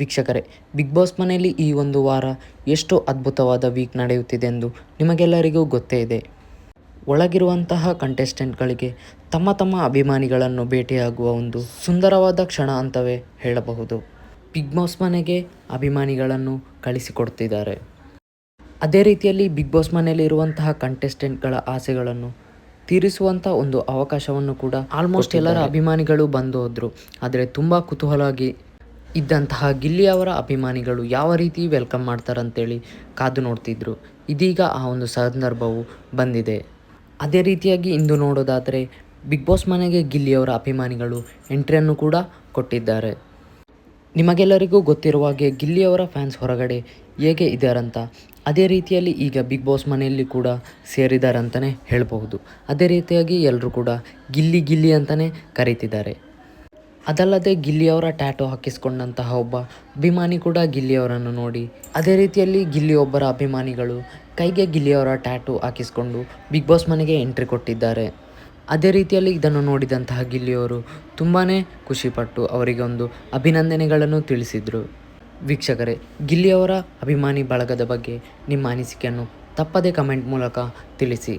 ವೀಕ್ಷಕರೇ, big boss ಮನೆಯಲ್ಲಿ ಈ ಒಂದು ವಾರ ಎಷ್ಟು ಅದ್ಭುತವಾದ ವೀಕ್ ನಡೆಯುತ್ತಿದೆ ಎಂದು ನಿಮಗೆಲ್ಲರಿಗೂ ಗೊತ್ತೇ ಇದೆ. ಒಳಗಿರುವಂತಹ ಕಂಟೆಸ್ಟೆಂಟ್ಗಳಿಗೆ ತಮ್ಮ ತಮ್ಮ ಅಭಿಮಾನಿಗಳನ್ನು ಭೇಟಿಯಾಗುವ ಒಂದು ಸುಂದರವಾದ ಕ್ಷಣ ಅಂತವೇ ಹೇಳಬಹುದು. ಬಿಗ್ ಬಾಸ್ ಮನೆಗೆ ಅಭಿಮಾನಿಗಳನ್ನು ಕಳಿಸಿಕೊಡ್ತಿದ್ದಾರೆ. ಅದೇ ರೀತಿಯಲ್ಲಿ ಬಿಗ್ ಬಾಸ್ ಮನೆಯಲ್ಲಿ ಇರುವಂತಹ ಕಂಟೆಸ್ಟೆಂಟ್ಗಳ ಆಸೆಗಳನ್ನು ತೀರಿಸುವಂಥ ಒಂದು ಅವಕಾಶವನ್ನು ಕೂಡ ಆಲ್ಮೋಸ್ಟ್ ಎಲ್ಲರ ಅಭಿಮಾನಿಗಳು ಬಂದು ಹೋದರು. ಆದರೆ ತುಂಬ ಕುತೂಹಲವಾಗಿ ಇದ್ದಂತಹ ಗಿಲ್ಲಿ ಅವರ ಅಭಿಮಾನಿಗಳು ಯಾವ ರೀತಿ ವೆಲ್ಕಮ್ ಮಾಡ್ತಾರಂತೇಳಿ ಕಾದು ನೋಡ್ತಿದ್ರು. ಇದೀಗ ಆ ಒಂದು ಸಂದರ್ಭವು ಬಂದಿದೆ. ಅದೇ ರೀತಿಯಾಗಿ ಇಂದು ನೋಡೋದಾದರೆ ಬಿಗ್ ಬಾಸ್ ಮನೆಗೆ ಗಿಲ್ಲಿಯವರ ಅಭಿಮಾನಿಗಳು ಎಂಟ್ರಿಯನ್ನು ಕೂಡ ಕೊಟ್ಟಿದ್ದಾರೆ. ನಿಮಗೆಲ್ಲರಿಗೂ ಗೊತ್ತಿರುವ ಹಾಗೆ ಗಿಲ್ಲಿಯವರ ಫ್ಯಾನ್ಸ್ ಹೊರಗಡೆ ಹೇಗೆ ಇದ್ದಾರಂತ ಅದೇ ರೀತಿಯಲ್ಲಿ ಈಗ ಬಿಗ್ ಬಾಸ್ ಮನೆಯಲ್ಲಿ ಕೂಡ ಸೇರಿದ್ದಾರೆ ಅಂತಲೇ ಹೇಳಬಹುದು. ಅದೇ ರೀತಿಯಾಗಿ ಎಲ್ಲರೂ ಕೂಡ ಗಿಲ್ಲಿ ಗಿಲ್ಲಿ ಅಂತಲೇ ಕರೀತಿದ್ದಾರೆ. ಅದಲ್ಲದೆ ಗಿಲ್ಲಿಯವರ ಟ್ಯಾಟೋ ಹಾಕಿಸ್ಕೊಂಡಂತಹ ಒಬ್ಬ ಅಭಿಮಾನಿ ಕೂಡ ಗಿಲ್ಲಿಯವರನ್ನು ನೋಡಿ. ಅದೇ ರೀತಿಯಲ್ಲಿ ಗಿಲ್ಲಿ ಒಬ್ಬರ ಅಭಿಮಾನಿಗಳು ಕೈಗೆ ಗಿಲ್ಲಿಯವರ ಟ್ಯಾಟೂ ಹಾಕಿಸ್ಕೊಂಡು ಬಿಗ್ ಬಾಸ್ ಮನೆಗೆ ಎಂಟ್ರಿ ಕೊಟ್ಟಿದ್ದಾರೆ. ಅದೇ ರೀತಿಯಲ್ಲಿ ಇದನ್ನು ನೋಡಿದಂತಹ ಗಿಲ್ಲಿಯವರು ತುಂಬಾ ಖುಷಿಪಟ್ಟು ಅವರಿಗೆ ಒಂದು ಅಭಿನಂದನೆಗಳನ್ನು ತಿಳಿಸಿದರು. ವೀಕ್ಷಕರೇ, ಗಿಲ್ಲಿಯವರ ಅಭಿಮಾನಿ ಬಳಗದ ಬಗ್ಗೆ ನಿಮ್ಮ ಅನಿಸಿಕೆಯನ್ನು ತಪ್ಪದೇ ಕಮೆಂಟ್ ಮೂಲಕ ತಿಳಿಸಿ.